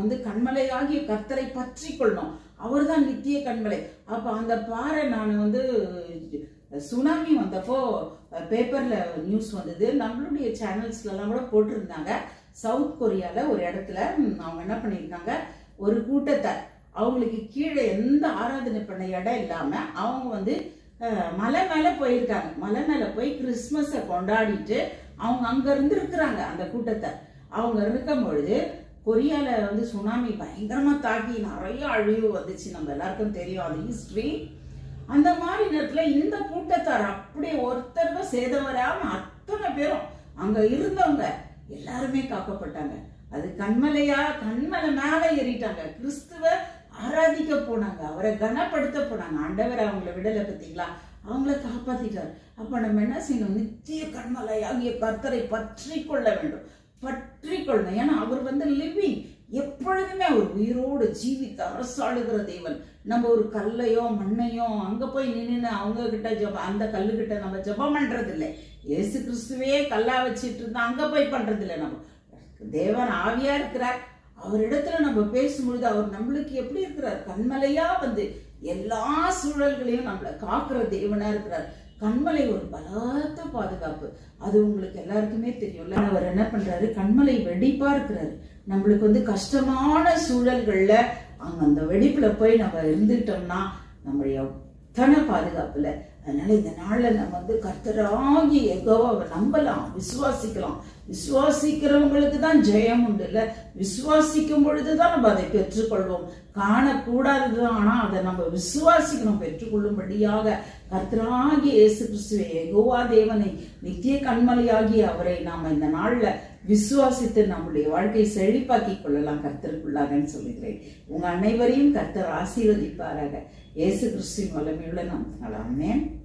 வந்து கண்மலையாகிய கர்த்தரை பற்றி கொள்ளணும் அவர் தான் நித்திய கண்மலை. அப்போ அந்த பாறை நான் வந்து சுனாமி வந்தப்போ பேப்பரில் நியூஸ் வந்தது. நம்மளுடைய சேனல்ஸ்லலாம் கூட போட்டிருந்தாங்க. சவுத் கொரியாவில் ஒரு இடத்துல அவங்க என்ன பண்ணியிருக்காங்க? ஒரு கூட்டத்தை. அவங்களுக்கு கீழே எந்த ஆராதனை பண்ண இடம் இல்லாமல் அவங்க வந்து மலை மேலே போயிருக்காங்க. மலை மேலே போய் கிறிஸ்மஸை கொண்டாடிட்டு அவங்க அங்கே இருந்து இருக்கிறாங்க அந்த கூட்டத்தை. அவங்க இருக்கும் பொழுது கொரியால வந்து சுனாமி பயங்கரமா தாக்கி நிறைய அழிவு வந்துச்சு. நம்ம எல்லாருக்கும் தெரியும். அது ஹிஸ்டரி அந்த மாதிரி நேரத்துல இந்த கூட்டத்தார் அப்படியே ஒருத்தர் சேதம் வராம அத்தனை பேரும் அங்க இருந்தவங்க எல்லாருமே காக்கப்பட்டாங்க. அது கண்மலையா கண்மலை மேல ஏறிட்டாங்க. கிறிஸ்துவ ஆராதிக்க போனாங்க. அவரை கனப்படுத்த போனாங்க. ஆண்டவர் அவங்கள விடலை பார்த்தீங்களா? அவங்கள காப்பாத்திட்டார். அப்ப நம்ம என்ன செய்யணும்? நித்திய கண்மலையாகிய கர்த்தரை பற்றி கொள்ள வேண்டும். பற்றி கொள்ளணும் ஏன்னா அவர் வந்து லிவிங் எப்பொழுதுமே அவர் உயிரோடு ஜீவித்து அரசாளுகிற தேவன். நம்ம ஒரு கல்லையோ மண்ணையோ அங்கே போய் நின்று அவங்க கிட்ட ஜப அந்த கல்லுக்கிட்ட நம்ம ஜெபம் பண்ணுறதில்லை இயேசு கிறிஸ்துவே கல்லா வச்சிட்டு இருந்தா அங்கே போய் பண்ணுறதில்லை நம்ம. தேவன் ஆவியா இருக்கிறார். அவரிடத்துல நம்ம பேசும்பொழுது அவர் நம்மளுக்கு எப்படி இருக்கிறார்? கண்மலையா வந்து எல்லா சூழல்களையும் நம்மளை காக்குற தேவனா இருக்கிறார். கண்மலை ஒரு பலத்த பாதுகாப்பு. அது உங்களுக்கு எல்லாருக்குமே தெரியும்ல. அவர் என்ன பண்றாரு? கண்மலை வெடிப்பா இருக்கிறாரு. நம்மளுக்கு வந்து கஷ்டமான சூழல்கள்ல அங்க அந்த வெடிப்புல போய் நம்ம இருந்துட்டோம்னா நம்ம எத்தனை பாதுகாப்புல. அதனால இந்த நாள்ல நம்ம வந்து கர்த்தராகி எகோவை நம்பலாம் விசுவாசிக்கலாம். விசுவாசிக்கிறவங்களுக்கு தான் ஜெயம் உண்டு இல்ல விசுவாசிக்கும் பொழுதுதான் நம்ம அதை பெற்றுக்கொள்வோம். காணக்கூடாது ஆனா அதை நம்ம விசுவாசிக்கணும். பெற்றுக்கொள்ளும்படியாக கர்த்தராகிய இயேசு கிறிஸ்துவை எகோவா தேவனை நித்திய கண்மலையாகிய அவரை நாம இந்த நாள்ல விசுவாசித்து நம்முடைய வாழ்க்கையை செழிப்பாக்கி கொள்ளலாம். கர்த்தருக்குள்ளாகன்னு சொல்லுகிறேன். உங்க அனைவரையும் கர்த்தர் ஆசீர்வதிப்பாராக. இயேசு கிறிஸ்துவின் வல்லமையுள்ள நாம் ஆமென்.